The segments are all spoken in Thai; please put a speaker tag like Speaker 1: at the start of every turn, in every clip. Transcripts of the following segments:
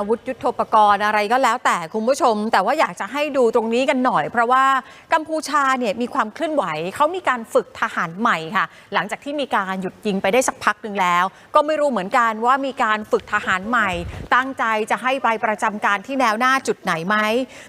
Speaker 1: อาวุธยุทโธปกรณ์อะไรก็แล้วแต่คุณผู้ชม แต่ว่าอยากจะให้ดูตรงนี้กันหน่อย เพราะว่ากัมพูชาเนี่ยมีความเคลื่อนไหวเขามีการฝึกทหารใหม่ค่ะ หลังจากที่มีการหยุดยิงไปได้สักพักหนึ่งแล้ว ก็ไม่รู้เหมือนกันว่ามีการฝึกทหารใหม่ ตั้งใจจะให้ไปประจำการที่แนวหน้าจุดไหนไหม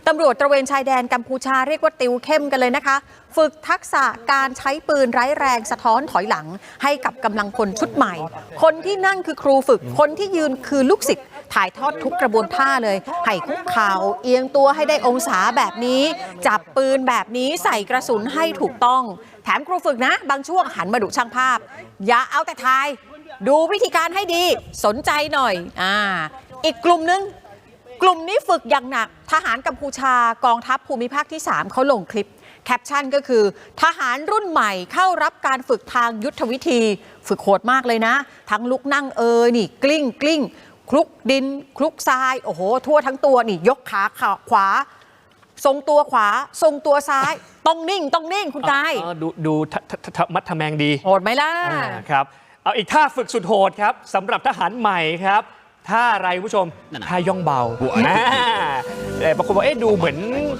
Speaker 1: ตำรวจตระเวนชายแดนกัมพูชาเรียกว่าติวเข้มกันเลยนะคะ ฝึกทักษะการใช้ปืนไร้แรงสะท้อนถอยหลัง ให้กับกำลังพลชุดใหม่ คนที่นั่งคือครูฝึกคนที่ยืนคือลูกศิษย์ ถ่ายทอดทุกกระบวนท่าเลยให้คุกเข่าเอียงตัวให้ได้องศาแบบนี้ จับปืนแบบนี้ใส่กระสุนให้ถูกต้อง แถมครูฝึกนะ บางช่วงหันมาดูช่างภาพ อย่าเอาแต่ทาย ดูวิธีการให้ดีสนใจหน่อยอ่าอีกกลุ่มนึงกลุ่มนี้ฝึกอย่างหนัก ทหารกัมพูชากองทัพภูมิภาคที่ 3เขาลงคลิป แคปชั่นก็คือ ทหารรุ่นใหม่เข้ารับการฝึกทางยุทธวิธี ฝึกโหดมากเลยนะ ทั้งลุกนั่งเอยนี่กลิ้งกลิ้ง คลุกดิน คลุกทราย โอ้โห ทั่วทั้งตัวนี่ยกขาขวา ทรงตัวขวา ทรงตัวซ้าย ต้องนิ่ง ต้องนิ่งคุณกาย
Speaker 2: เออดูดูทะทะทะมัดทะแมงดี
Speaker 1: โหดไหมล่ะ
Speaker 2: อ่าครับ เอาอีกท่าฝึกสุดโหดครับสำหรับทหารใหม่ครับท่าอะไรคุณผู้ชมท่าย่องเบาอ่าแต่บางคนบอกเอ๊ะดูเหมือน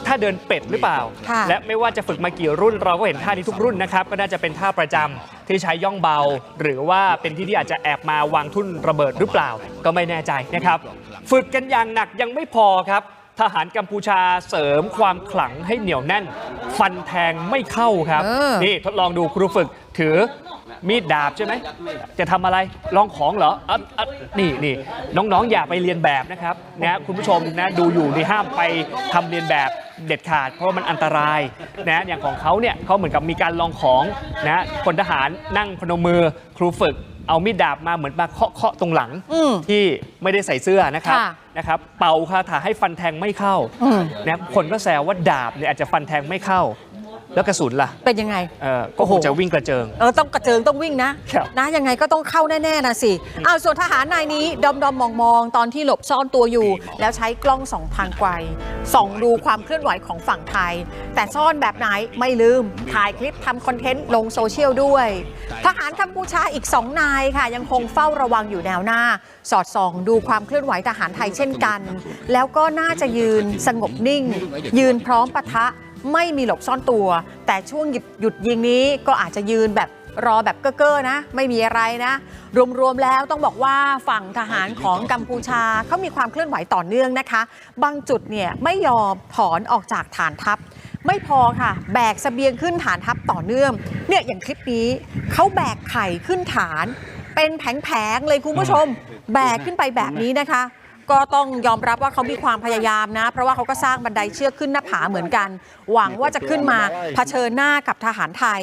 Speaker 2: ท่าเดินเป็ดหรือเปล่า
Speaker 1: ค่ะ
Speaker 2: และไม่ว่าจะฝึกมากี่รุ่นเราก็เห็นท่านี้ทุกรุ่นนะครับก็น่าจะเป็นท่าประจำที่ใช้ย่องเบา หรือว่าเป็นที่ที่อาจจะแอบมาวางทุ่นระเบิดหรือเปล่า ก็ไม่แน่ใจนะครับ ฝึกกันอย่างหนักยังไม่พอครับ ทหารกัมพูชาเสริมความขลังให้เหนียวแน่น ฟันแทงไม่เข้าครับ
Speaker 1: เออ
Speaker 2: นี่ทดลองดูครูฝึกถือมีดดาบใช่ไหมจะทำอะไรลองของเหรออัดอัดนี่นี่น้องๆอย่าไปเรียนแบบนะครับนะคุณผู้ชมนะดูอยู่นี่ห้ามไปทำเรียนแบบ เด็ดขาด เพราะว่ามันอันตรายนะอย่างของเขาเนี่ยเขาเหมือนกับมีการลองของนะพลทหารนั่งพนมมือครูฝึกเอามีดดาบมาเหมือนมาเคาะเคาะตรงหลัง
Speaker 1: อืม
Speaker 2: ที่ไม่ได้ใส่เสื้อนะครับ
Speaker 1: ค่ะ
Speaker 2: นะครับ เป่าคาถาให้ฟันแทงไม่เข้า
Speaker 1: อืม
Speaker 2: นะคนก็แซวว่าดาบเนี่ยอาจจะฟันแทงไม่เข้า แล้วกระสุนล่ะ
Speaker 1: เป็นยังไง
Speaker 2: เออก็คงจะวิ่งกระเจิง
Speaker 1: เออต้องกระเจิงต้องวิ่งนะ
Speaker 2: ครับ
Speaker 1: นะยังไงก็ต้องเข้าแน่ๆนะสิเอาส่วนทหารนายนี้ดอมดอมมองมองๆ ตอนที่หลบซ่อนตัวอยู่ แล้วใช้กล้องสองทางไกลส่องดูความเคลื่อนไหวของฝั่งไทย แต่ซ่อนแบบไหนไม่ลืม ถ่ายคลิปทำคอนเทนต์ลงโซเชียลด้วย ทหารกัมพูชาอีก2นายค่ะ ยังคงเฝ้าระวังอยู่แนวหน้า สอดส่องดูความเคลื่อนไหวทหารไทยเช่นกัน แล้วก็น่าจะยืนสงบนิ่ง ยืนพร้อมปะทะ ไม่มีหลบซ่อนตัว แต่ช่วงหยุดหยุดยิงนี้ก็อาจจะยืนแบบรอแบบเก้อๆนะ ไม่มีอะไรนะ รวมๆแล้วต้องบอกว่าฝั่งทหารของกัมพูชาเขามีความเคลื่อนไหวต่อเนื่องนะคะ บางจุดเนี่ยไม่ยอมถอนออกจากฐานทัพ ไม่พอค่ะ แบกเสบียงขึ้นฐานทัพต่อเนื่องเนี่ยอย่างคลิปนี้เขาแบกไข่ขึ้นฐาน เป็นแผงๆเลยคุณผู้ชม แบกขึ้นไปแบบนี้นะคะ ก็ต้องยอมรับว่าเขามีความพยายามนะ เพราะว่าเขาก็สร้างบันไดเชือกขึ้นหน้าผาเหมือนกัน หวังว่าจะขึ้นมาเผชิญหน้ากับทหารไทย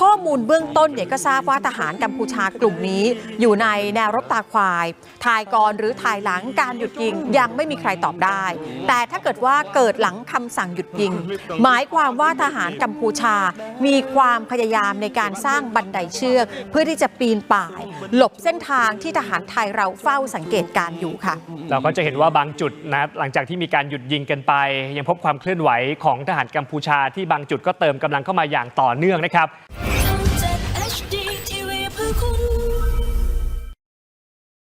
Speaker 1: ข้อมูลเบื้องต้นเนี่ยก็ทราบว่าทหารกัมพูชากลุ่มนี้ อยู่ในแนวรบตาควายถ่ายก่อนหรือถ่ายหลังการหยุดยิงยังไม่มีใครตอบได้ แต่ถ้าเกิดว่าเกิดหลังคำสั่งหยุดยิง หมายความว่าทหารกัมพูชา มีความพยายามในการสร้างบันไดเชือก เพื่อที่จะปีนป่าย หลบเส้นทางที่ทหารไทยเราเฝ้าสังเกตการอยู่ค่ะ
Speaker 2: เราก็จะเห็นว่าบางจุดนะหลังจากที่มีการหยุดยิงกันไป ยังพบความเคลื่อนไหวของทหารกัมพูชาที่บางจุดก็เติมกำลังเข้ามาอย่างต่อเนื่องนะครับ 空